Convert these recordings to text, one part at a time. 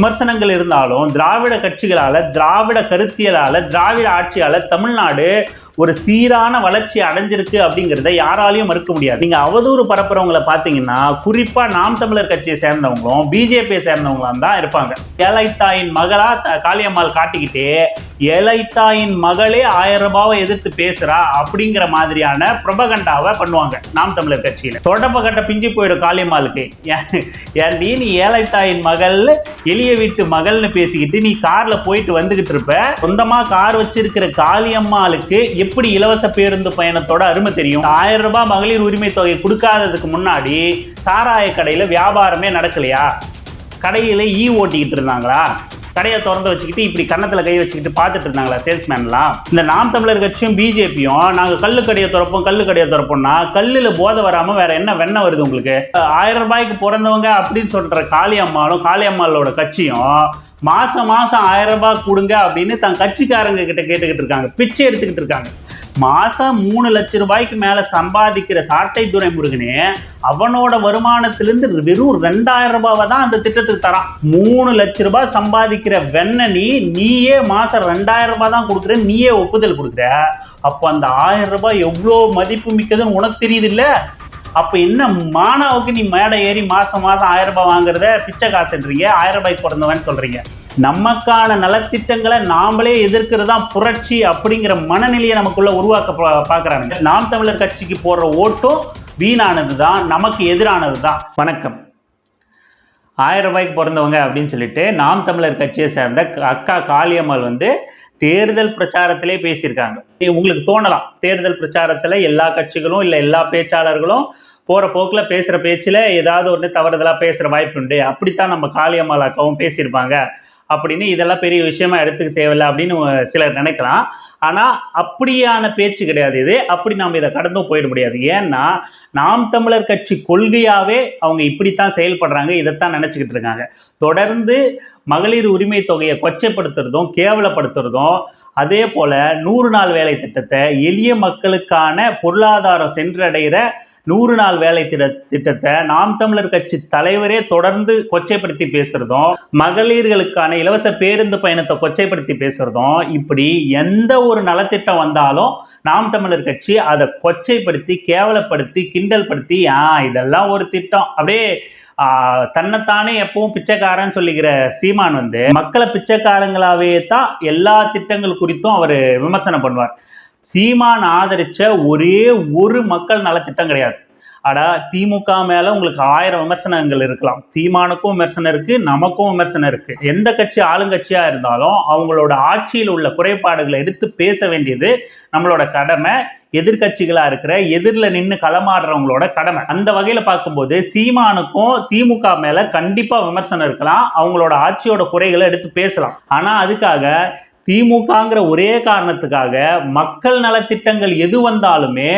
விமர்சனங்கள் இருந்தாலும் திராவிட கட்சிகளால் திராவிட கருத்தியலால் திராவிட ஆட்சியால் தமிழ்நாடு ஒரு சீரான வளர்ச்சி அடைஞ்சிருக்கு அப்படிங்கிறத யாராலையும் மறுக்க முடியாது. நீங்க அவதூறு பரப்புறவங்களை பார்த்தீங்கன்னா குறிப்பா நாம் தமிழர் கட்சியை சேர்ந்தவங்களும் பிஜேபியை சேர்ந்தவங்களும் தான் இருப்பாங்க. ஏழைத்தாயின் மகளா த- காளியம்மாள் காட்டிக்கிட்டே ஏழைத்தாயின் மகளே ஆயிரம் ரூபாவை எதிர்த்து பேசுறா அப்படிங்கிற மாதிரியான பிரபகண்டாவை பண்ணுவாங்க நாம் தமிழர் கட்சியில. தொடப்ப கட்ட பிஞ்சு போயிடும் காளியம்மாளுக்கு. ஏன் ஏன்டி நீ ஏழைத்தாயின் மகள் எளிய வீட்டு மகள்னு பேசிக்கிட்டு நீ கார்ல போயிட்டு வந்துகிட்டு இருப்ப. சொந்தமா கார் வச்சிருக்கிற காளியம்மாளுக்கு எப்படி இலவச பேருந்து பயணத்தோட அருமை தெரியும்? ஆயிரம் ரூபாய் மகளிர் உரிமை தொகை கொடுக்காததுக்கு முன்னாடி சாராய கடையில வியாபாரமே நடக்கலையா? கடையில ஈ ஓட்டிக்கிட்டு இருந்தாங்களா? கடையை திறந்து வச்சுக்கிட்டு இப்படி கன்னத்துல கை வச்சுக்கிட்டு பார்த்துட்டு இருந்தாங்களா சேல்ஸ்மேன்லாம் இந்த நாம் தமிழர் கட்சியும் பிஜேபியும் நாங்க கல்லு கடையை திறப்போம் கல்லு கடையை திறப்போம்னா கல்லுல போதை வராம வேற என்ன வெண்ண வருது உங்களுக்கு? ஆயிரம் ரூபாய்க்கு பிறந்தவங்க அப்படின்னு சொல்ற காளியம்மாலும் காளியம்மாளோட கட்சியும் மாசம் மாசம் ஆயிரம் ரூபாய் கொடுங்க அப்படின்னு தன் கட்சிக்காரங்க கிட்ட கேட்டுக்கிட்டு இருக்காங்க. பிச்சை எடுத்துக்கிட்டு இருக்காங்க. மாசம் மூணு லட்சம் ரூபாய்க்கு மேல சம்பாதிக்கிற சாட்டை துறை முருகனே அவனோட வருமானத்திலிருந்து வெறும் ரெண்டாயிரம் ரூபாவை தான் அந்த திட்டத்துக்கு தரான். மூணு லட்ச ரூபாய் சம்பாதிக்கிற வெண்ணனி நீயே மாசம் ரெண்டாயிரம் ரூபாய் தான் கொடுக்குற நீயே ஒப்புதல் கொடுக்குற. அப்போ அந்த ஆயிரம் ரூபாய் எவ்வளோ மதிப்பு மிக்கதுன்னு உனக்கு தெரியுது இல்லை? அப்போ என்ன மாணவுக்கு நீ மேடை ஏறி மாதம் மாசம் ஆயிரம் ரூபாய் வாங்குறத பிச்சை காசுன்றீங்க ஆயிரம் ரூபாய்க்கு பிறந்தவன் சொல்றீங்க. நமக்கான நலத்திட்டங்களை நாமளே எதிர்க்கிறது தான் புரட்சி அப்படிங்கிற மனநிலையை நமக்குள்ள உருவாக்க பா- நாம் தமிழர் கட்சிக்கு போடுற ஓட்டும் வீணானது தான் நமக்கு எதிரானது தான் வணக்கம். ஆயிரம் ரூபாய்க்கு பிறந்தவங்க அப்படின்னு சொல்லிட்டு நாம் தமிழர் கட்சியை சேர்ந்த அக்கா காளியம்மாள் வந்து தேர்தல் பிரச்சாரத்திலே பேசியிருக்காங்க. உங்களுக்கு தோணலாம். தேர்தல் பிரச்சாரத்தில் எல்லா கட்சிகளும் இல்லை எல்லா பேச்சாளர்களும் போகிற போக்கில் பேசுகிற பேச்சில் ஏதாவது ஒன்று தவறுதலாக பேசுகிற வாய்ப்பு உண்டு. அப்படித்தான் நம்ம காளியம்மாளாக்காவும் பேசியிருப்பாங்க. அப்படின்னு இதெல்லாம் பெரிய விஷயமா எடுத்துக்க தேவையில்லை அப்படின்னு சிலர் நினைக்கலாம். ஆனால் அப்படியான பேச்சு கிடையாது இது. அப்படி நாம் இதை கடந்தும் போயிட முடியாது. ஏன்னா நாம் தமிழர் கட்சி கொள்கையாகவே அவங்க இப்படித்தான் செயல்படுறாங்க இதைத்தான் நினச்சிக்கிட்டு இருக்காங்க. தொடர்ந்து மகளிர் உரிமை தொகையை கொச்சைப்படுத்துறதும் கேவலப்படுத்துறதும் அதே போல் நூறு நாள் வேலை திட்டத்தை எளிய மக்களுக்கான பொருளாதாரம் சென்றடைகிற நூறு நாள் வேலை திட்ட திட்டத்தை நாம் தமிழர் கட்சி தலைவரே தொடர்ந்து கொச்சைப்படுத்தி பேசுறதும் மகளிர்களுக்கான இலவச பேருந்து பயணத்தை கொச்சைப்படுத்தி பேசுறதும் இப்படி எந்த ஒரு நலத்திட்டம் வந்தாலும் நாம் தமிழர் கட்சி அதை கொச்சைப்படுத்தி கேவலப்படுத்தி கிண்டல் படுத்தி ஆ இதெல்லாம் ஒரு திட்டம். அப்படியே தன்னைத்தானே எப்பவும் பிச்சைக்காரன் சொல்லிக்கிற சீமான் வந்து மக்களை பிச்சைக்காரங்களாவே தான் எல்லா திட்டங்கள் குறித்தும் அவர் விமர்சனம் பண்ணுவார். சீமான் ஆதரிச்ச ஒரே ஒரு மக்கள் நலத்திட்டம் கிடையாது. அடா திமுக மேல உங்களுக்கு ஆயிரம் விமர்சனங்கள் இருக்கலாம். சீமானுக்கும் விமர்சனம் இருக்கு நமக்கும் விமர்சனம் இருக்கு. எந்த கட்சி ஆளுங்கட்சியா இருந்தாலும் அவங்களோட ஆட்சியில் உள்ள குறைபாடுகளை எடுத்து பேச வேண்டியது நம்மளோட கடமை. எதிர்கட்சிகளா இருக்கிற எதிரில் நின்று களமாடுறவங்களோட கடமை. அந்த வகையில பார்க்கும்போது சீமானுக்கும் திமுக மேல கண்டிப்பா விமர்சனம் இருக்கலாம். அவங்களோட ஆட்சியோட குறைகளை எடுத்து பேசலாம். ஆனா அதுக்காக திமுகங்கிற ஒரே காரணத்துக்காக மக்கள் நலத்திட்டங்கள் எது வந்தாலுமே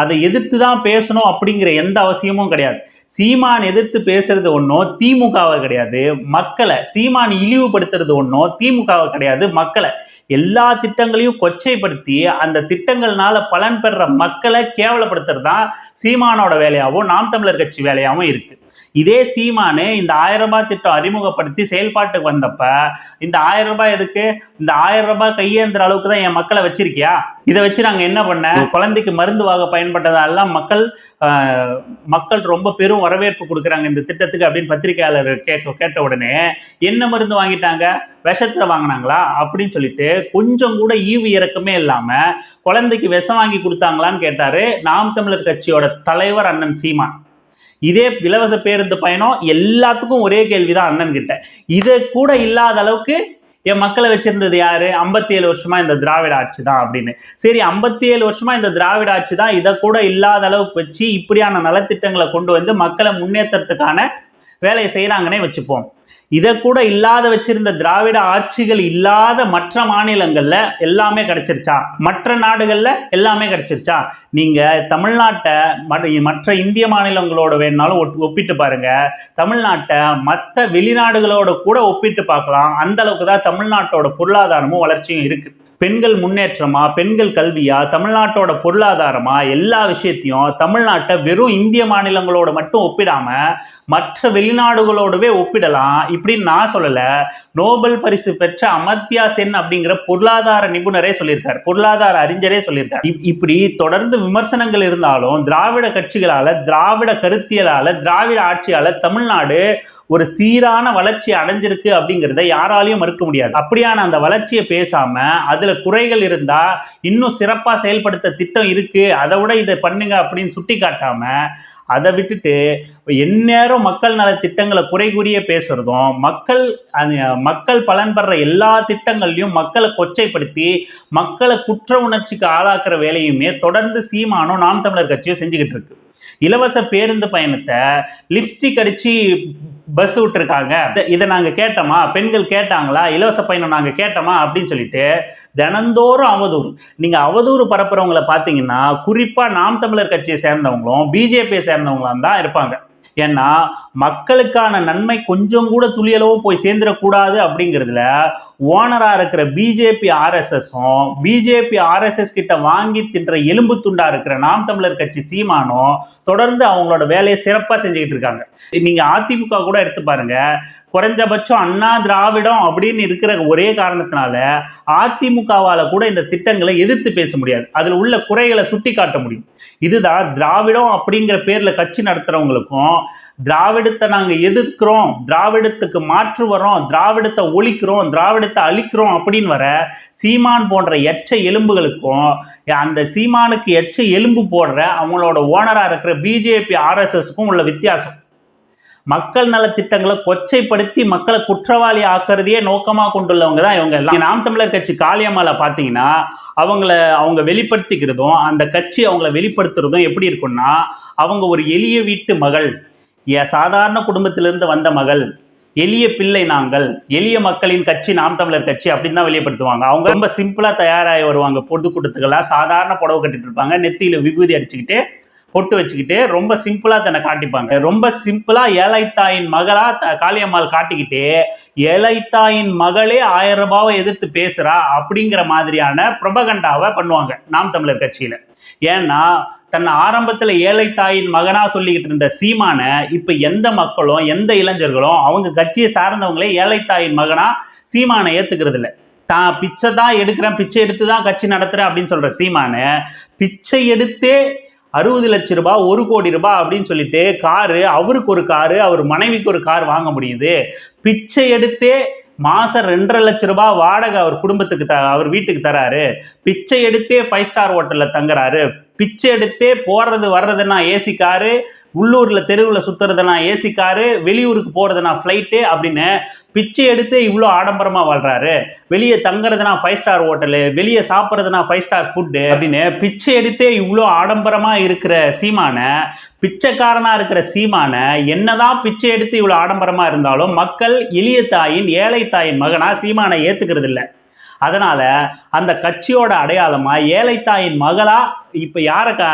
அதை எதிர்த்து தான் பேசணும் அப்படிங்கிற எந்த அவசியமும் கிடையாது. சீமான் எதிர்த்து பேசுறது ஒன்றும் திமுகவை கிடையாது. மக்களை சீமான் இழிவுபடுத்துறது ஒன்றும் திமுகவை கிடையாது மக்களை. எல்லா திட்டங்களையும் கொச்சைப்படுத்தி அந்த திட்டங்கள்னால பலன் பெற மக்களை கேவலப்படுத்துறது தான் சீமானோட வேலையாகவும் நாம் தமிழர் கட்சி வேலையாகவும் இருக்கு. இதே சீமானு இந்த ஆயிரம் ரூபாய் திட்டம் அறிமுகப்படுத்தி செயல்பாட்டுக்கு வந்தப்ப இந்த ஆயிரம் ரூபாய் எதுக்கு? இந்த ஆயிரம் ரூபாய் கையேந்திர அளவுக்கு தான் என் மக்களை வச்சிருக்கியா? இதை வச்சு நாங்கள் என்ன பண்ண குழந்தைக்கு மருந்து வாங்க பயன்பட்டதெல்லாம் மக்கள் மக்கள் ரொம்ப பெரும் வரவேற்பு கொடுக்குறாங்க இந்த திட்டத்துக்கு அப்படின்னு பத்திரிகையாளர் கேட்க கேட்ட உடனே என்ன மருந்து வாங்கிட்டாங்க? விஷத்தில் வாங்கினாங்களா? அப்படின்னு சொல்லிட்டு கொஞ்சம் கூட ஈவு இறக்கமே இல்லாமல் குழந்தைக்கு விஷம் வாங்கி கொடுத்தாங்களான்னு கேட்டார் நாம் தமிழர் கட்சியோட தலைவர் அண்ணன் சீமான். இதே இலவச பேருந்து பயணம் எல்லாத்துக்கும் ஒரே கேள்விதான் அண்ணன் கிட்ட இது கூட இல்லாத அளவுக்கு என் மக்களை வச்சிருந்தது யாரு? ஐம்பத்தி ஏழு வருஷமா இந்த திராவிட ஆட்சி தான் அப்படின்னு. சரி ஐம்பத்தி ஏழு வருஷமா இந்த திராவிட ஆட்சி தான் இதை கூட இல்லாத அளவுக்கு வச்சு இப்படியான நலத்திட்டங்களை கொண்டு வந்து மக்களை முன்னேற்றத்துக்கான வேலையை செய்கிறாங்கன்னே வச்சுப்போம். இதை கூட இல்லாத வச்சிருந்த திராவிட ஆட்சிகள் இல்லாத மற்ற மாநிலங்களில் எல்லாமே கிடைச்சிருச்சா? மற்ற நாடுகளில் எல்லாமே கிடைச்சிருச்சா? நீங்கள் தமிழ்நாட்டை மற்ற- மற்ற இந்திய மாநிலங்களோட வேணாலும் ஒப்பிட்டு பாருங்க. தமிழ்நாட்டை மற்ற வெளிநாடுகளோட கூட ஒப்பிட்டு பார்க்கலாம். அந்த அளவுக்கு தான் தமிழ்நாட்டோட பொருளாதாரமும் வளர்ச்சியும் இருக்குது பெண்கள் முன்னேற்றமா பெண்கள் கல்வியா தமிழ்நாட்டோட பொருளாதாரமா எல்லா விஷயத்தையும் தமிழ்நாட்டை வெறும் இந்திய மாநிலங்களோட மட்டும் ஒப்பிடாம மற்ற வெளிநாடுகளோடவே ஒப்பிடலாம் இப்படின்னு நான் சொல்லலை. நோபல் பரிசு பெற்ற அமர்த்தியா சென் அப்படிங்கிற பொருளாதார நிபுணரே சொல்லியிருக்காரு. பொருளாதார அறிஞரே சொல்லியிருக்காரு. இப்- இப்படி தொடர்ந்து விமர்சனங்கள் இருந்தாலும் திராவிட கட்சிகளால திராவிட கருத்தியலால திராவிட ஆட்சியால தமிழ்நாடு ஒரு சீரான வளர்ச்சி அடைஞ்சிருக்கு அப்படிங்கிறத யாராலையும் மறுக்க முடியாது. அப்படியான அந்த வளர்ச்சியை பேசாம அதுல குறைகள் இருந்தா இன்னும் சிறப்பா செயல்படுத்த திட்டம் இருக்கு அதை விட இதை பண்ணுங்க அப்படின்னு சுட்டி காட்டாம அதை விட்டுட்டு எந்நேரம் மக்கள் நல திட்டங்களை குறை கூறியே பேசுறதும் மக்கள் அந்த மக்கள் பலன் பெற எல்லா திட்டங்கள்லையும் மக்களை கொச்சைப்படுத்தி மக்களை குற்ற உணர்ச்சிக்கு ஆளாக்குற வேலையுமே தொடர்ந்து சீமானும் நாம் தமிழர் கட்சியும் செஞ்சுக்கிட்டு இருக்கு. இலவச பேருந்து பயணத்தை லிப்ஸ்டிக் அடிச்சு பஸ் விட்டுருக்காங்க. இதை நாங்கள் கேட்டோமா? பெண்கள் கேட்டாங்களா? இலவச பயணம் நாங்கள் கேட்டோமா? அப்படின்னு சொல்லிட்டு தினந்தோறும் அவதூறு. நீங்கள் அவதூறு பரப்புறவங்கள பார்த்தீங்கன்னா குறிப்பாக நாம் தமிழர் கட்சியை சேர்ந்தவங்களும் பிஜேபியை சேர்ந்தவங்களும் தான் இருப்பாங்க. ஏன்னா மக்களுக்கான நன்மை கொஞ்சம் கூட துளியளவும் போய் சேர்ந்துடக்கூடாது அப்படிங்கிறதுல ஓனராக இருக்கிற பிஜேபி ஆர்எஸ்எஸும் பிஜேபி ஆர்எஸ்எஸ் கிட்ட வாங்கி தின்ற எலும்பு துண்டா இருக்கிற நாம் தமிழர் கட்சி சீமானும் தொடர்ந்து அவங்களோட வேலையை சிறப்பாக செஞ்சுக்கிட்டு இருக்காங்க. நீங்கள் அதிமுக கூட எடுத்து பாருங்க. குறைஞ்சபட்சம் அண்ணா திராவிடம் அப்படின்னு இருக்கிற ஒரே காரணத்தினால அதிமுகவால் கூட இந்த திட்டங்களை எதிர்த்து பேச முடியாது. அதில் உள்ள குறைகளை சுட்டி காட்ட முடியும். இதுதான் திராவிடம் அப்படிங்கிற பேரில் கட்சி நடத்துகிறவங்களுக்கும் திராவிடத்தை நாங்கள் எதிர்க்கிறோம் திராவிடத்துக்கு மாற்று வரோம் திராவிடத்தை ஒழிக்கிறோம் திராவிடத்தை அழிக்கிறோம் அப்படின்னு வர சீமான் போன்ற எச்ச எலும்புகளுக்கும் அந்த சீமானுக்கு எச்ச எலும்பு போடுற அவங்களோட ஓனராக இருக்கிற பிஜேபி ஆர்எஸ்எஸ்க்கும் உள்ள வித்தியாசம். மக்கள் நலத்திட்டங்களை கொச்சைப்படுத்தி மக்களை குற்றவாளி ஆக்குறதையே நோக்கமாக கொண்டுள்ளவங்க தான் இவங்க எல்லாம். நாம் தமிழர் கட்சி காளியம்மாவில் பார்த்தீங்கன்னா அவங்கள அவங்க வெளிப்படுத்திக்கிறதும் அந்த கட்சி அவங்கள வெளிப்படுத்துறதும் எப்படி இருக்கும்னா அவங்க ஒரு எளிய வீட்டு மகள். சாதாரண குடும்பத்திலிருந்து வந்த மகள் எளிய பிள்ளை நாங்கள் எளிய மக்களின் கட்சி நாம் தமிழர் கட்சி அப்படின்னு தான் வெளிப்படுத்துவாங்க. அவங்க ரொம்ப சிம்பிளாக தயாராகி வருவாங்க பொதுக்கூட்டத்துக்கெல்லாம் சாதாரண புடவை கட்டிட்டு இருப்பாங்க. நெத்தியில் விபூதி அடிச்சுக்கிட்டு பொட்டு வச்சுக்கிட்டு ரொம்ப சிம்பிளாக தன்னை காட்டிப்பாங்க. ரொம்ப சிம்பிளாக ஏழைத்தாயின் மகளா த- காளியம்மாள் காட்டிக்கிட்டு ஏழைத்தாயின் மகளே ஆயிரம் ரூபாவை எதிர்த்து பேசுகிறா அப்படிங்கிற மாதிரியான பிரபகண்டாவை பண்ணுவாங்க நாம் தமிழர் கட்சியில். ஏன்னா தன்னை ஆரம்பத்தில் ஏழைத்தாயின் மகனாக சொல்லிக்கிட்டு இருந்த சீமானை இப்போ எந்த மக்களும் எந்த இளைஞர்களும் அவங்க கட்சியை சார்ந்தவங்களே ஏழைத்தாயின் மகனா சீமானை ஏற்றுக்கிறது இல்லை தான் பிச்சை தான் எடுக்கிறேன் பிச்சை எடுத்து தான் கட்சி நடத்துகிறேன் அப்படின்னு சொல்கிற சீமானை பிச்சை எடுத்தே அறுபது லட்ச ரூபாய் ஒரு கோடி ரூபாய் அப்படின்னு சொல்லிட்டு காரு அவருக்கு ஒரு காரு அவர் மனைவிக்கு ஒரு கார் வாங்க முடியுது. பிச்சை எடுத்தே மாதம் ரெண்டரை லட்ச ரூபாய் வாடகை அவர் குடும்பத்துக்கு த அவர் வீட்டுக்கு தராரு. பிச்சை எடுத்தே ஃபைவ் ஸ்டார் ஹோட்டலில் தங்குறாரு. பிச்சை எடுத்தே போகிறது வர்றதுன்னா ஏசி காரு உள்ளூரில் தெருவில் சுற்றுறதுனா ஏசி காரு வெளியூருக்கு போகிறதுனா ஃப்ளைட்டு அப்படின்னு பிச்சை எடுத்து இவ்வளோ ஆடம்பரமாக வாழ்கிறாரு வெளியே தங்குறதுனா ஃபைவ் ஸ்டார் ஹோட்டலு வெளியே சாப்பிட்றதுனா ஃபைவ் ஸ்டார் ஃபுட்டு அப்படின்னு பிச்சை எடுத்தே இவ்வளோ ஆடம்பரமாக இருக்கிற சீமானை பிச்சைக்காரனாக இருக்கிற சீமானை என்னதான் பிச்சை எடுத்து இவ்வளோ ஆடம்பரமாக இருந்தாலும் மக்கள் எளிய தாயின் ஏழை தாயின் மகனாக சீமானை ஏற்றுக்கிறது இல்லை அதனால அந்த கட்சியோட அடையாளமா ஏழைத்தாயின் மகளா இப்போ யாரை க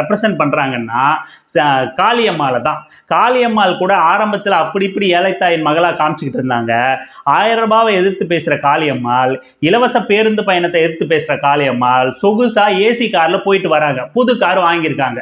ரெப்ரசன்ட் பண்ணுறாங்கன்னா காளியம்மாளை தான். காளியம்மாள் கூட ஆரம்பத்தில் அப்படி இப்படி ஏழைத்தாயின் மகளாக காமிச்சிக்கிட்டு இருந்தாங்க. ஆயிரம் ரூபாவை எதிர்த்து பேசுகிற காளியம்மாள் இலவச பேருந்து பயணத்தை எதிர்த்து பேசுகிற காளியம்மாள் சொகுசா ஏசி காரில் போயிட்டு வராங்க. புது கார் வாங்கியிருக்காங்க.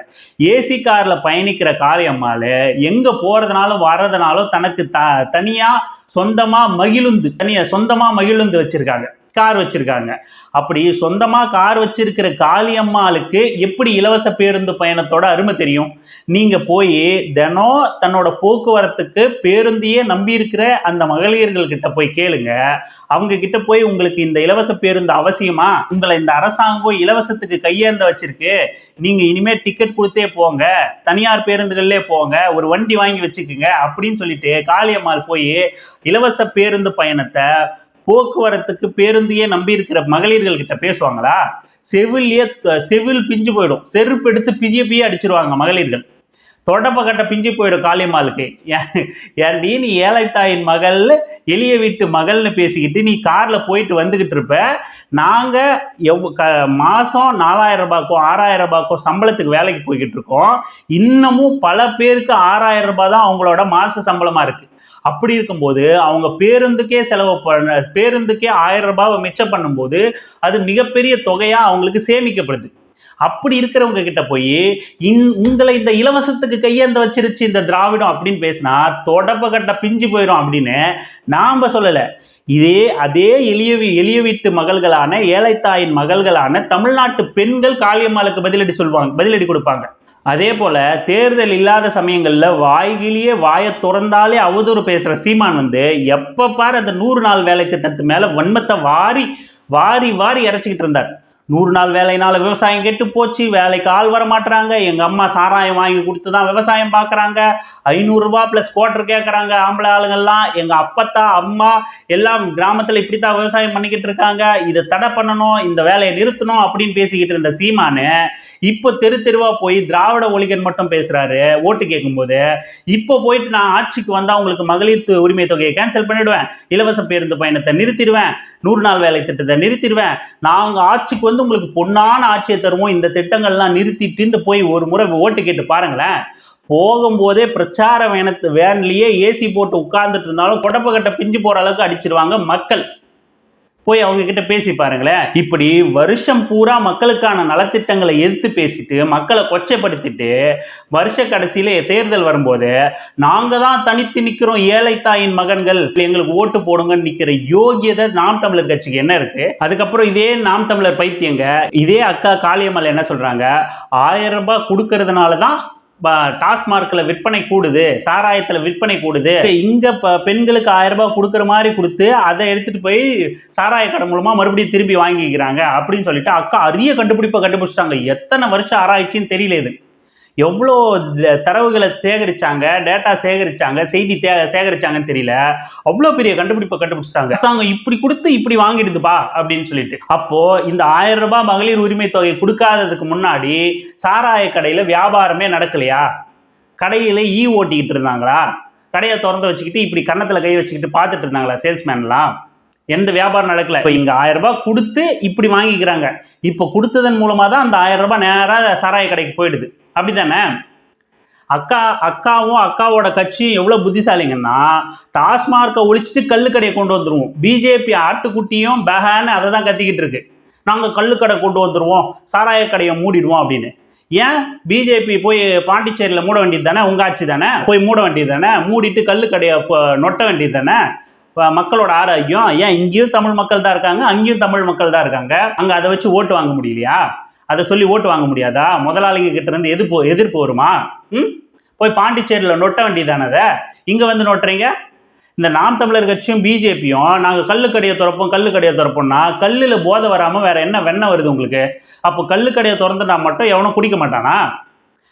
ஏசி காரில் பயணிக்கிற காளியம்மாள் எங்கே போகிறதுனாலும் வர்றதுனாலும் தனக்கு த தனியாக சொந்தமாக மகிழுந்து தனியாக சொந்தமாக மகிழுந்து வச்சுருக்காங்க. கார் வச்சுருக்காங்க. அப்படி சொந்தமாக கார் வச்சுருக்கிற காளியம்மாளுக்கு எப்படி இலவச பேருந்து பயணத்தோட அருமை தெரியும். நீங்கள் போய் தினம் தன்னோட போக்குவரத்துக்கு பேருந்தையே நம்பி இருக்கிற அந்த மகளிர்கள்கிட்ட போய் கேளுங்க. அவங்க கிட்ட போய் உங்களுக்கு இந்த இலவச பேருந்து அவசியமா? உங்களை இந்த அரசாங்கம் இலவசத்துக்கு கையேந்த வச்சிருக்கு. நீங்கள் இனிமேல் டிக்கெட் கொடுத்தே போங்க. தனியார் பேருந்துகள்லே போங்க. ஒரு வண்டி வாங்கி வச்சுக்கோங்க. அப்படின்னு சொல்லிட்டு காளியம்மாள் போய் இலவச பேருந்து பயணத்தை போக்குவரத்துக்கு பேருந்தையே நம்பி இருக்கிற மகளிர்கள் கிட்ட பேசுவாங்களா? செவிலியே செவில் பிஞ்சு போயிடும். செருப்பு எடுத்து பிரிய பிய அடிச்சிருவாங்க மகளிர்கள். தொடப்ப கட்ட பிஞ்சு போயிடும் காளியம்மாளுக்கு. ஏன்- ஏன்டி நீ ஏழைத்தாயின் மகள் எளிய வீட்டு மகள்னு பேசிக்கிட்டு நீ காரில் போயிட்டு வந்துக்கிட்டு இருப்ப. நாங்கள் எவ் க மாதம் நாலாயிரம் ரூபாய்க்கோ ஆறாயிரம் ரூபாய்க்கோ சம்பளத்துக்கு வேலைக்கு போய்கிட்டு இருக்கோம். இன்னமும் பல பேருக்கு ஆறாயிரம் ரூபாய் தான் அவங்களோட மாத சம்பளமாக இருக்குது அப்படி இருக்கும்போது அவங்க பேருந்துக்கே செலவு பண்ண பேருந்துக்கே ஆயிரம் ரூபாவை மிச்சம் பண்ணும்போது அது மிகப்பெரிய தொகையாக அவங்களுக்கு சேமிக்கப்படுது. அப்படி இருக்கிறவங்க கிட்ட போய் இந் உங்களை இந்த இலவசத்துக்கு கையேந்த வச்சிருச்சு இந்த திராவிடம் அப்படின்னு பேசினா தொடப்ப கட்ட பிஞ்சு போயிடும் அப்படின்னு நாம் சொல்லலை. இதே அதே எளிய எளிய வீட்டு மகள்களான ஏழைத்தாயின் மகள்களான தமிழ்நாட்டு பெண்கள் காளியம்மாளுக்கு பதிலடி சொல்லுவாங்க பதிலடி கொடுப்பாங்க. அதே போல் தேர்தல் இல்லாத சமயங்களில் வாய்கிலேயே வாயை திறந்தாலே அவதூறு பேசுகிற சீமான் வந்து எப்போ பாரு அந்த நூறு நாள் வேலை திட்டத்து மேலே வன்மத்தை வாரி வாரி வாரி இறைச்சிக்கிட்டு இருந்தார். நூறு நாள் வேலைனால விவசாயம் கெட்டு போச்சு வேலைக்கு ஆள் வர மாட்டுறாங்க எங்கள் அம்மா சாராயம் வாங்கி கொடுத்து தான் விவசாயம் பார்க்குறாங்க ஐநூறுரூவா ப்ளஸ் குவார்டர் கேட்குறாங்க ஆம்பளை ஆளுங்கள்லாம் எங்கள் அப்பத்தா அம்மா எல்லாம் கிராமத்தில் இப்படி தான் விவசாயம் பண்ணிக்கிட்டு இருக்காங்க இதை தடை பண்ணணும் இந்த வேலையை நிறுத்தணும் அப்படின்னு பேசிக்கிட்டு இருந்த சீமானு இப்போ தெரு தெருவாக போய் திராவிட ஒழிகன் மட்டும் பேசுகிறாரு ஓட்டு கேட்கும்போது இப்போ போயிட்டு நான் ஆட்சிக்கு வந்தால் உங்களுக்கு மகளிர் உரிமை தொகையை கேன்சல் பண்ணிவிடுவேன் இலவச பேருந்து பயணத்தை நிறுத்திடுவேன் நூறு நாள் வேலை திட்டத்தை நிறுத்திடுவேன் உங்கள் ஆட்சிக்கு வந்து உங்களுக்கு பொன்னான ஆட்சியை தருவோம் இந்த திட்டங்கள்லாம் நிறுத்திட்டுன்னு போய் ஒரு முறை ஓட்டு கேட்டு பாருங்களேன். போகும்போதே பிரச்சார வேனத்து வேன்லயே ஏசி போட்டு உட்கார்ந்துட்டு இருந்தாலும் கொடப்ப கட்ட பிஞ்சு போற அளவுக்கு அடிச்சிருவாங்க மக்கள். போய் அவங்க கிட்ட பேசி பாருங்களேன். இப்படி வருஷம் பூரா மக்களுக்கான நலத்திட்டங்களை எதிர்த்து பேசிட்டு மக்களை கொச்சைப்படுத்திட்டு வருஷ கடைசியில தேர்தல் வரும்போது நாங்க தான் தனித்து நிக்கிறோம் ஏழை தாயின் மகன்கள் எங்களுக்கு ஓட்டு போடுங்கன்னு நிக்கிற யோகியதை நாம் தமிழர் கட்சிக்கு என்ன இருக்கு? அதுக்கப்புறம் இதே நாம் தமிழர் பைத்தியங்க இதே அக்கா காளியம்மாள் என்ன சொல்றாங்க? ஆயிரம் ரூபாய் கொடுக்கறதுனால தான் டாஸ்மார்க்கில் விற்பனை கூடுது சாராயத்தில் விற்பனை கூடுது. இங்கே இப்போ பெண்களுக்கு ஆயிரம் ரூபாய் கொடுக்குற மாதிரி கொடுத்து அதை எடுத்துகிட்டு போய் சாராய கடை மூலமாக மறுபடியும் திரும்பி வாங்கிக்கிறாங்க அப்படின்னு சொல்லிட்டு அக்கா அரிய கண்டுபிடிப்பை கண்டுபிடிச்சிட்டாங்க. எத்தனை வருஷம் ஆராய்ச்சின்னு தெரியல இது. எவ்வளோ த- தரவுகளை சேகரிச்சாங்க டேட்டா சேகரிச்சாங்க செய்தி தே சேகரிச்சாங்கன்னு தெரியல. அவ்வளோ பெரிய கண்டுபிடிப்பை கண்டுபிடிச்சிட்டாங்க. அரசாங்கம் இப்படி கொடுத்து இப்படி வாங்கிடுதுப்பா அப்படின்னு சொல்லிட்டு. அப்போ இந்த ஆயிரம் ரூபாய் மகளிர் உரிமை தொகை கொடுக்காததுக்கு முன்னாடி சாராய கடையில் வியாபாரமே நடக்கலையா? கடையில் ஈ ஓட்டிக்கிட்டு இருந்தாங்களா? கடையை திறந்து வச்சுக்கிட்டு இப்படி கன்னத்தில் கை வச்சுக்கிட்டு பார்த்துட்டு இருந்தாங்களா சேல்ஸ்மேன்லாம்? எந்த வியாபாரம் நடக்கல. இப்போ இங்கே ஆயிரம் ரூபாய் கொடுத்து இப்படி வாங்கிக்கிறாங்க. இப்போ கொடுத்ததன் மூலமாக தான் அந்த ஆயிரம் ரூபாய் நேராக சாராய கடைக்கு போயிடுது. அப்படிதானே அக்கா அக்காவும் அக்காவோட கட்சியும் எவ்வளோ புத்திசாலிங்கன்னா டாஸ்மார்க்கை ஒழிச்சிட்டு கல்லுக்கடையை கொண்டு வந்துடுவோம் பிஜேபி ஆட்டுக்குட்டியும் பெஹான்னு அதை தான் கத்திக்கிட்டு இருக்கு. நாங்கள் கடை கொண்டு வந்துடுவோம் சாராய கடையை மூடிடுவோம் அப்படின்னு. ஏன்? பிஜேபி போய் பாண்டிச்சேரியில் மூட வேண்டியது தானே? உங்க ஆட்சி தானே? போய் மூட வேண்டியது தானே? மூடிட்டு கள்ளுக்கடையை கடையை நொட்ட வேண்டியது தானே? மக்களோட ஆரோக்கியம். ஏன்? இங்கேயும் தமிழ் மக்கள் தான் இருக்காங்க அங்கேயும் தமிழ் மக்கள் தான் இருக்காங்க. அங்கே அதை வச்சு ஓட்டு வாங்க முடியலையா? அதை சொல்லி ஓட்டு வாங்க முடியாதா? முதலாளிங்க கிட்ட இருந்து எதிர்ப்பு எதிர்ப்பு வருமா? ம்? போய் பாண்டிச்சேரியில் நொட்ட வேண்டியதானே அதை? இங்கே வந்து நொட்டுறீங்க? இந்த நாம் தமிழர் கட்சியும் பிஜேபியும் நாங்கள் கல்லுக்கடையை திறப்போம் கல்லுக்கடையை திறப்போம்னா கல்லில் போதை வராமல் வேற என்ன வெண்ணெய் வருது உங்களுக்கு? அப்போ கல்லுக்கடையை திறந்துட்டா மட்டும் எவனும் குடிக்க மாட்டானா?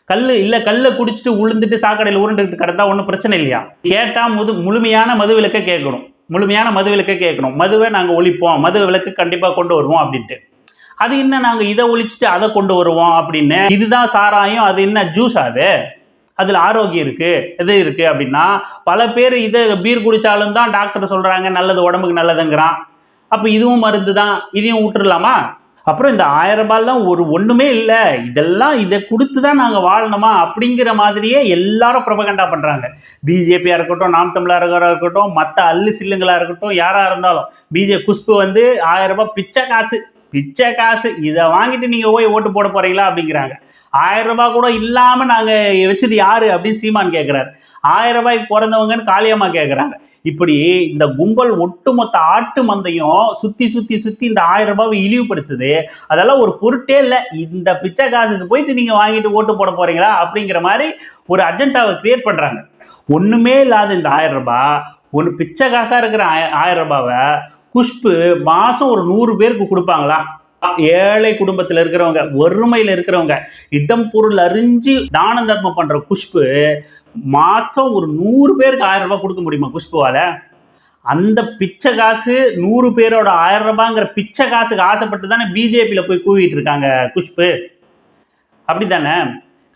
கல் இல்லை கல்லை குடிச்சிட்டு உளுந்துட்டு சாக்கடையில் உருண்டுக்கிட்டு கிடந்தா ஒன்றும் பிரச்சனை இல்லையா? கேட்டால் முது முழுமையான மது விலக்கை கேட்கணும். முழுமையான மது விலக்கை கேட்கணும். மதுவை நாங்கள் ஒழிப்போம். மது விலக்கு கண்டிப்பாக கொண்டு வருவோம் அப்படின்ட்டு. அது என்ன நாங்கள் இதை ஒழிச்சிட்டு அதை கொண்டு வருவோம் அப்படின்னு? இதுதான் சாராயம் அது என்ன ஜூஸ் அது? அதில் ஆரோக்கியம் இருக்குது எது இருக்குது அப்படின்னா பல பேர் இதை பீர் குடித்தாலும் தான் டாக்டர் சொல்கிறாங்க நல்லது உடம்புக்கு நல்லதுங்கிறான். அப்போ இதுவும் மருந்து தான் இதையும் விட்டுறலாமா அப்புறம் இந்த ஆயிரம் ரூபாய்லாம் ஒரு ஒன்றுமே இல்லை இதெல்லாம் இதை கொடுத்து தான் நாங்கள் வாழணுமா? அப்படிங்கிற மாதிரியே எல்லாரும் ப்ரொபகண்டா பண்ணுறாங்க பிஜேபியாக இருக்கட்டும் நாம் தமிழராக இருக்கட்டும் மற்ற அல்லு சில்லுங்களாக இருக்கட்டும் யாராக இருந்தாலும் பிஜே குஷ்பு வந்து ஆயிரம் ரூபாய் பிச்சை காசு. பிச்சை காசு இதை வாங்கிட்டு நீங்கள் போய் ஓட்டு போட போகிறீங்களா அப்படிங்கிறாங்க. ஆயிரம் ரூபாய் கூட இல்லாமல் நாங்கள் வச்சது யாரு அப்படின்னு சீமான் கேட்குறாரு ஆயிரம் ரூபாய்க்கு பிறந்தவங்கன்னு காளியம்மா கேட்குறாங்க இப்படி இந்த கும்பல் ஒட்டுமொத்த ஆட்டு மந்தையும் சுற்றி சுற்றி சுற்றி இந்த ஆயிரம் ரூபாவை இழிவுபடுத்துது. அதெல்லாம் ஒரு பொருட்டே இல்லை. இந்த பிச்சை காசுக்கு போயிட்டு நீங்கள் வாங்கிட்டு ஓட்டு போட போகிறீங்களா அப்படிங்கிற மாதிரி ஒரு அஜெண்டாவை கிரியேட் பண்ணுறாங்க ஒன்றுமே இல்லாத இந்த ஆயிரம் ரூபாய் ஒரு பிச்சை காசாக இருக்கிற ஆய- ஆயிரம் ரூபாவை குஷ்பு மாதம் ஒரு நூறு பேருக்கு கொடுப்பாங்களா? ஏழை குடும்பத்தில் இருக்கிறவங்க வறுமையில் இருக்கிறவங்க இடம் பொருள் அறிஞ்சு தான தர்மம் பண்ணுற குஷ்பு மாதம் ஒரு நூறு பேருக்கு ஆயிரம் ரூபாய் கொடுக்க முடியுமா குஷ்புவால்? அந்த பிச்சை காசு நூறு பேரோட ஆயிரம் ரூபாங்கிற பிச்சை காசுக்கு ஆசைப்பட்டு தானே பிஜேபியில் போய் கூவிட்டு இருக்காங்க குஷ்பு. அப்படித்தானே?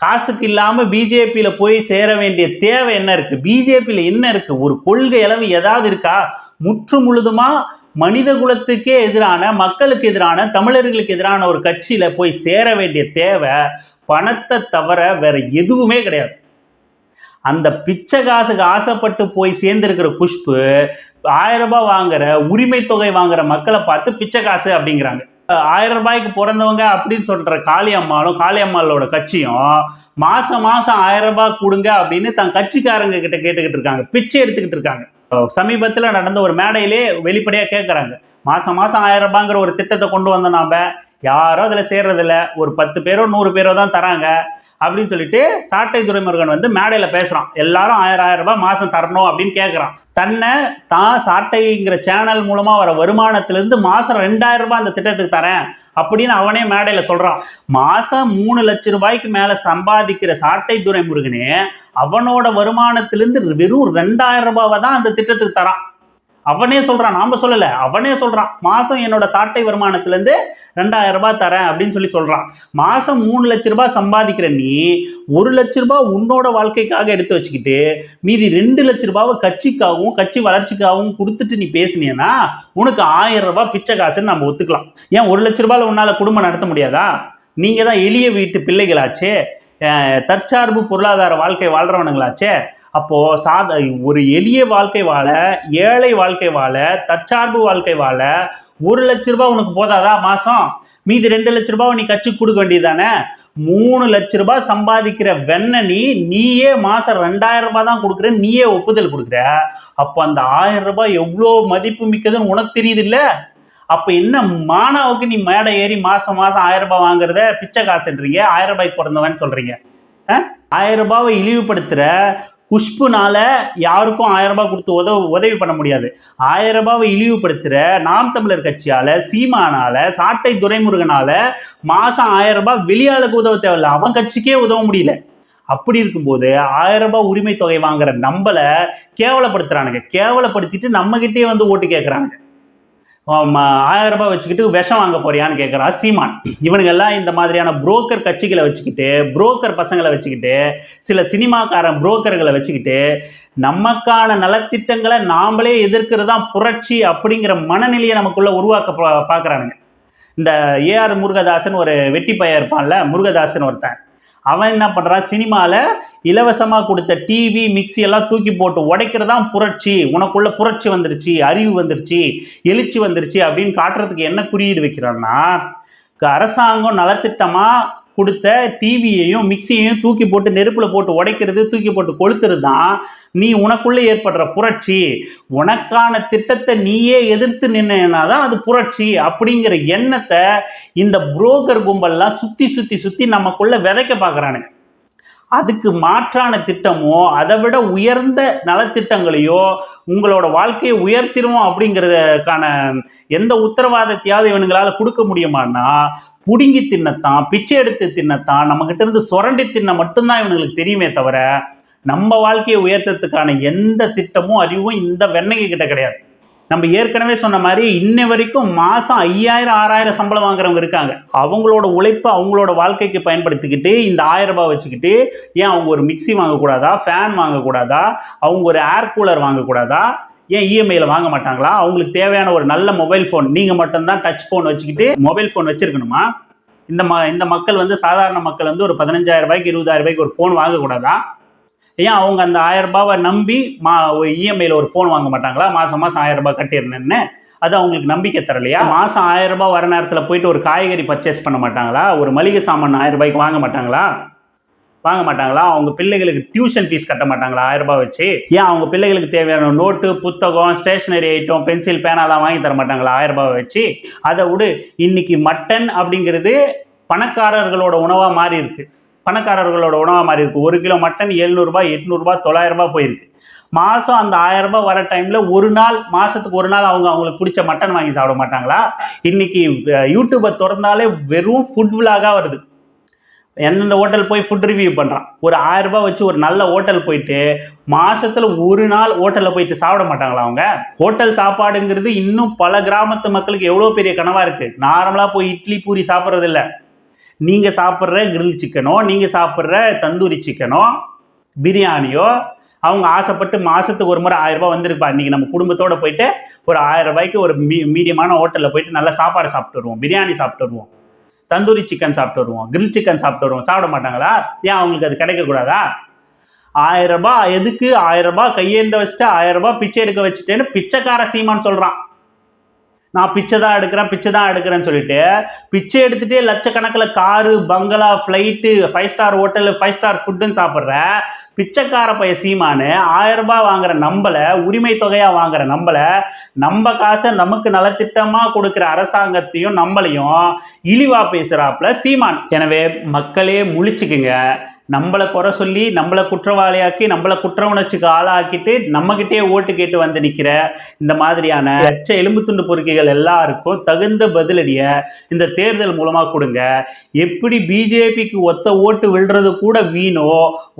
காசுக்கு இல்லாமல் பிஜேபியில் போய் சேர வேண்டிய தேவை என்ன இருக்குது பிஜேபியில் என்ன இருக்குது ஒரு கொள்கை அளவு ஏதாவது இருக்கா? முற்று முழுதுமாக மனித குலத்துக்கே எதிரான மக்களுக்கு எதிரான தமிழர்களுக்கு எதிரான ஒரு கட்சியில் போய் சேர வேண்டிய தேவை பணத்தை தவிர வேற எதுவுமே கிடையாது. அந்த பிச்சை காசுக்கு ஆசைப்பட்டு போய் சேர்ந்துருக்கிற குஷ்பு ஆயிரம் ரூபாய் வாங்குற உரிமை தொகை வாங்குற மக்களை பார்த்து பிச்சை காசு அப்படிங்கிறாங்க ஆயிரம் ரூபாய்க்கு பிறந்தவங்க அப்படின்னு சொல்ற காளியம்மாலும் காளியம்மாளோட கட்சியும் மாசம் மாசம் ஆயிரம் ரூபாய் கொடுங்க அப்படின்னு தன் கட்சிக்காரங்க கிட்ட கேட்டுக்கிட்டு இருக்காங்க பிச்சை எடுத்துக்கிட்டு இருக்காங்க. சமீபத்தில் நடந்த ஒரு மேடையிலே வெளிப்படையாக கேட்குறாங்க மாதம் மாதம் ஆயிரம் ரூபாங்கிற ஒரு திட்டத்தை கொண்டு வந்த நாம். யாரும் அதில் சேர்றதில்ல. ஒரு பத்து பேரோ நூறு பேரோ தான் தராங்க. அப்படின்னு சொல்லிட்டு சாட்டை துரைமுருகன் வந்து மேடையில் பேசுகிறான் எல்லாரும் ஆயிரம் ஆயிரம் ரூபாய் மாதம் தரணும் அப்படின்னு கேட்குறான் தன்னை தான் சாட்டைங்கிற சேனல் மூலமாக வர வருமானத்திலேருந்து மாதம் ரெண்டாயிரம் ரூபாய் அந்த திட்டத்துக்கு தரேன் அப்படின்னு அவனே மேடையில் சொல்கிறான் மாதம் மூணு லட்சம் ரூபாய்க்கு மேலே சம்பாதிக்கிற சாட்டை துரைமுருகனே அவனோட வருமானத்திலேருந்து வெறும் ரெண்டாயிரம் ரூபாவை தான் அந்த திட்டத்துக்கு தரான். அவனே சொல்கிறான் நாம் சொல்லலை அவனே சொல்கிறான் மாதம் என்னோட சாட்டை வருமானத்துலேருந்து ரெண்டாயிரம் ரூபாய் தரேன் அப்படின்னு சொல்லி சொல்கிறான் மாதம் மூணு லட்ச ரூபாய் சம்பாதிக்கிற நீ ஒரு லட்ச ரூபாய் உன்னோட வாழ்க்கைக்காக எடுத்து வச்சுக்கிட்டு மீதி ரெண்டு லட்ச ரூபாவை கட்சிக்காகவும் கட்சி வளர்ச்சிக்காகவும் கொடுத்துட்டு நீ பேசுனீன்னா உனக்கு ஆயிரம் ரூபாய் பிச்சை காசுன்னு நம்ம ஒத்துக்கலாம். ஏன் ஒரு லட்ச ரூபாயில உன்னால் குடும்பம் நடத்த முடியாதா? நீங்கள் தான் எளிய வீட்டு பிள்ளைகளாச்சே. தற்சார்பு பொருளாதார வாழ்க்கை வாழ்கிறவனுங்களாச்சே அப்போ சாத ஒரு எளிய வாழ்க்கை வாழ ஏழை வாழ்க்கை வாழ தற்சார்பு வாழ்க்கை வாழ ஒரு லட்ச ரூபாய் உனக்கு போதாதா மாசம்? மீதி ரெண்டு லட்ச ரூபாய் நீ கட்சி கொடுக்க வேண்டியதானே மூணு லட்ச ரூபாய் சம்பாதிக்கிற வெண்ண நீ நீயே மாசம் ரெண்டாயிரம் ரூபாய் தான் கொடுக்குற நீயே ஒப்புதல் கொடுக்குற. அப்போ அந்த ஆயிரம் ரூபாய் எவ்வளோ மதிப்பு மிக்கதுன்னு உனக்கு தெரியுது இல்லை அப்போ என்ன மானாவுக்கு நீ மேடை ஏறி மாதம் மாதம் ஆயிரம் ரூபாய் வாங்குறத பிச்சை காசுன்றீங்க ஆயிரம் ரூபாய்க்கு பிறந்தவன் சொல்கிறீங்க ஆயிரம் ரூபாவை இழிவுபடுத்துகிற குஷ்புனால யாருக்கும் ஆயிரம் ரூபாய் கொடுத்து உதவு உதவி பண்ண முடியாது. ஆயிரம் ரூபாவை இழிவுபடுத்துகிற நாம் தமிழர் கட்சியால் சீமானால் சாட்டை துரைமுருகனால் மாதம் ஆயிரம் ரூபாய் வெளியாளுக்கு உதவ தேவையில்ல. அவன் கட்சிக்கே உதவ முடியல. அப்படி இருக்கும்போது ஆயிரம் ரூபாய் உரிமை தொகை வாங்குற நம்மளை கேவலப்படுத்துறானுங்க. கேவலப்படுத்திட்டு நம்ம கிட்டே வந்து ஓட்டு கேட்குறானுங்க ஆயிரம் ரூபாய் வச்சுக்கிட்டு விஷம் வாங்க போறியான்னு கேட்குறா சீமான். இவனுங்கெல்லாம் இந்த மாதிரியான புரோக்கர் கட்சிகளை வச்சுக்கிட்டு புரோக்கர் பசங்களை வச்சுக்கிட்டு சில சினிமாக்காரன் புரோக்கர்களை வச்சுக்கிட்டு நமக்கான நலத்திட்டங்களை நாமளே எதிர்க்கிறது தான் புரட்சி அப்படிங்கிற மனநிலையை நமக்குள்ளே உருவாக்க பா- இந்த ஏஆர் முருகதாசன் ஒரு வெட்டி பையன் இருப்பான்ல முருகதாசன் ஒருத்தன். அவன் என்ன பண்ணுறான் சினிமாவில் இலவசமாக கொடுத்த டிவி மிக்ஸி எல்லாம் தூக்கி போட்டு உடைக்கிறதான் புரட்சி. உனக்குள்ள புரட்சி வந்துருச்சு அறிவு வந்துருச்சு எழுச்சி வந்துருச்சு அப்படின்னு காட்டுறதுக்கு என்ன குறியீடு வைக்கிறான்னா க- அரசாங்கம் நலத்திட்டமாக கொடுத்த டிவியையும் மிக்சியையும் தூக்கி போட்டு நெருப்பில் போட்டு உடைக்கிறது தூக்கி போட்டு கொளுத்துறது தான் நீ உனக்குள்ளே ஏற்படுற புரட்சி. உனக்கான திட்டத்தை நீயே எதிர்த்து நின்னா தான் அது புரட்சி அப்படிங்கிற எண்ணத்தை இந்த புரோக்கர் கும்பல்லாம் சுற்றி சுற்றி சுற்றி நமக்குள்ளே விதைக்க பார்க்குறானு அதுக்கு மாற்றான திட்டமோ அதை விட உயர்ந்த நலத்திட்டங்களையோ உங்களோட வாழ்க்கையை உயர்த்திடுவோம் அப்படிங்கிறதுக்கான எந்த உத்தரவாதத்தையாவது இவனுங்களால் கொடுக்க முடியுமான்னா புடுங்கி தின்னத்தான் பிச்சை எடுத்து தின்னத்தான் நம்மக்கிட்ட இருந்து சுரண்டி தின்ன மட்டும்தான் இவனுங்களுக்கு தெரியுமே தவிர நம்ம வாழ்க்கையை உயர்த்தறதுக்கான எந்த திட்டமும் அறிவும் இந்த வெண்ணகை கிட்ட கிடையாது. நம்ம ஏற்கனவே சொன்ன மாதிரி இன்ன வரைக்கும் மாதம் ஐயாயிரம் ஆறாயிரம் சம்பளம் வாங்குறவங்க இருக்காங்க. அவங்களோட உழைப்பை அவங்களோட வாழ்க்கைக்கு பயன்படுத்திக்கிட்டு இந்த ஆயிரம் ரூபாய் வச்சுக்கிட்டு ஏன் அவங்க ஒரு மிக்ஸி வாங்கக்கூடாதா ஃபேன் வாங்கக்கூடாதா அவங்க ஒரு ஏர் கூலர் வாங்கக்கூடாதா ஏன் இஎம்ஐயில் வாங்க மாட்டாங்களா? அவங்களுக்கு தேவையான ஒரு நல்ல மொபைல் ஃபோன் நீங்கள் மட்டும்தான் டச் ஃபோன் வச்சுக்கிட்டு மொபைல் ஃபோன் வச்சுருக்கணுமா? இந்த ம இந்த மக்கள் வந்து சாதாரண மக்கள் வந்து ஒரு பதினஞ்சாயிரம் ரூபாய்க்கு இருபதாயிரம் ரூபாய்க்கு ஒரு ஃபோன் வாங்கக்கூடாதா? ஏன் அவங்க அந்த ஆயிரம் ரூபாவை நம்பி மா இஎம்ஐயில் ஒரு ஃபோன் வாங்க மாட்டாங்களா? மாதம் மாதம் ஆயிரம் ரூபாய் கட்டிருந்தேன்னு அது அவங்களுக்கு நம்பிக்கை தரலையா? மாதம் ஆயிரம் ரூபாய் வர நேரத்தில் போயிட்டு ஒரு காய்கறி பர்ச்சேஸ் பண்ண மாட்டாங்களா? ஒரு மளிகை சாமான் ஆயிரம் ரூபாய்க்கு வாங்க மாட்டாங்களா? வாங்க மாட்டாங்களா? அவங்க பிள்ளைகளுக்கு டியூஷன் ஃபீஸ் கட்ட மாட்டாங்களா? ஆயிரம் ரூபாய் வச்சு. ஏன் அவங்க பிள்ளைகளுக்கு தேவையான நோட்டு புத்தகம் ஸ்டேஷனரி ஐட்டம் பென்சில் பேனாலாம் வாங்கி தர மாட்டாங்களா? ஆயிரம் ரூபாய் வச்சு. அதை விடு இன்னைக்கு மட்டன் அப்படிங்கிறது பணக்காரர்களோட உணவாக மாறி இருக்குது பணக்காரர்களோட உணவாக மாறி இருக்குது ஒரு கிலோ மட்டன் எழுநூறுபா எட்நூறுபா தொள்ளாயிரரூபா போயிருக்கு. மாதம் அந்த ஆயிரரூபா வர டைமில் ஒரு நாள் மாதத்துக்கு ஒரு நாள் அவங்க அவங்களுக்கு பிடிச்ச மட்டன் வாங்கி சாப்பிட மாட்டாங்களா? இன்றைக்கி யூடியூப்பை திறந்தாலே வெறும் ஃபுட் விலாகாக வருது. எந்தெந்த ஹோட்டல் போய் ஃபுட் ரிவ்யூ பண்ணுறான் ஒரு ஆயிரரூபா வச்சு ஒரு நல்ல ஹோட்டல் போயிட்டு மாதத்தில் ஒரு நாள் ஹோட்டலில் போயிட்டு சாப்பிட மாட்டாங்களா அவங்க? ஹோட்டல் சாப்பாடுங்கிறது இன்னும் பல கிராமத்து மக்களுக்கு எவ்வளோ பெரிய கனவாக இருக்குது நார்மலாக போய் இட்லி பூரி சாப்பிட்றதில்ல நீங்கள் சாப்பிட்ற கிரில் சிக்கனோ நீங்கள் சாப்பிட்ற தந்தூரி சிக்கனோ பிரியாணியோ அவங்க ஆசைப்பட்டு மாதத்துக்கு ஒரு முறை ஆயிரரூபா வந்திருப்பா. இன்றைக்கி நம்ம குடும்பத்தோடு போயிட்டு ஒரு ஆயிரம் ரூபாய்க்கு ஒரு மீ மீடியமான ஹோட்டலில் போயிட்டு நல்லா சாப்பாடு சாப்பிட்டு வருவோம். பிரியாணி சாப்பிட்டு வருவோம். தந்தூரி சிக்கன் சாப்பிட்டு வருவோம். கிரில் சிக்கன் சாப்பிட்டு வருவோம். சாப்பிட மாட்டாங்களா? ஏன் அவங்களுக்கு அது கிடைக்கக்கூடாதா ஆயிரரூபா எதுக்கு ஆயிரரூபா கையேந்த வச்சுட்டு ஆயிரரூபா பிச்சை எடுக்க வச்சுட்டேன்னு பிச்சைக்கார சீமான்னு சொல்கிறான் நான் பிச்சை தான் எடுக்கிறேன் பிச்சை தான் எடுக்கிறேன்னு சொல்லிட்டு பிச்சை எடுத்துகிட்டே லட்சக்கணக்கில் காரு பங்களா flight five star hotel five star ஃபுட்டுன்னு சாப்பிட்ற பிச்சைக்கார பைய சீமானு ஆயிரம் ரூபாய் வாங்குற நம்மளை உரிமை தொகையாக வாங்குற நம்மளை நம்ம காசை நமக்கு நலத்திட்டமாக கொடுக்குற அரசாங்கத்தையும் நம்மளையும் இழிவாக பேசுகிறாப்புல சீமான். எனவே மக்களே முழிச்சுக்குங்க. நம்மளை குறை சொல்லி நம்மளை குற்றவாளியாக்கி நம்மளை குற்ற உணர்ச்சிக்கு ஆளாக்கிட்டு நம்மகிட்டே ஓட்டு கேட்டு வந்து நிற்கிற இந்த மாதிரியான எச்ச எலும்பு துண்டு பொறுக்கிகள் எல்லாருக்கும் தகுந்த பதிலடியை இந்த தேர்தல் மூலமாக கொடுங்க. எப்படி பிஜேபிக்கு ஒத்த ஓட்டு விழுறது கூட வீணோ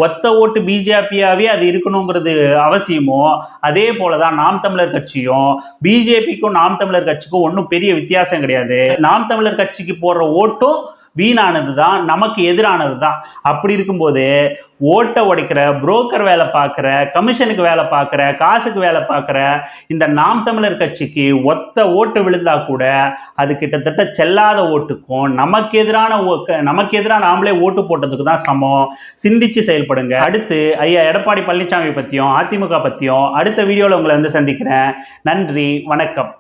ஒத்த ஓட்டு பிஜேபியாவே அது இருக்கணுங்கிறது அவசியமோ அதே போல தான் நாம் தமிழர் கட்சியும் பிஜேபிக்கும் நாம் தமிழர் கட்சிக்கும் ஒன்றும் பெரிய வித்தியாசம் கிடையாது. நாம் தமிழர் கட்சிக்கு போடுற ஓட்டும் வீணானது தான் நமக்கு எதிரானது தான் அப்படி இருக்கும்போது ஓட்டை உடைக்கிற புரோக்கர் வேலை பார்க்குற கமிஷனுக்கு வேலை பார்க்குற காசுக்கு வேலை பார்க்குற இந்த நாம் தமிழர் கட்சிக்கு ஒத்த ஓட்டு விழுந்தா கூட அது கிட்டத்தட்ட செல்லாத ஓட்டுக்கும் நமக்கு எதிரான நமக்கு எதிராக நாமளே ஓட்டு போட்டதுக்கு தான் சமம். சிந்திச்சு செயல்படுங்க. அடுத்து ஐயா எடப்பாடி பழனிசாமி பற்றியும் அதிமுக பற்றியும் அடுத்த வீடியோவில் உங்களை வந்து சந்திக்கிறேன். நன்றி வணக்கம்.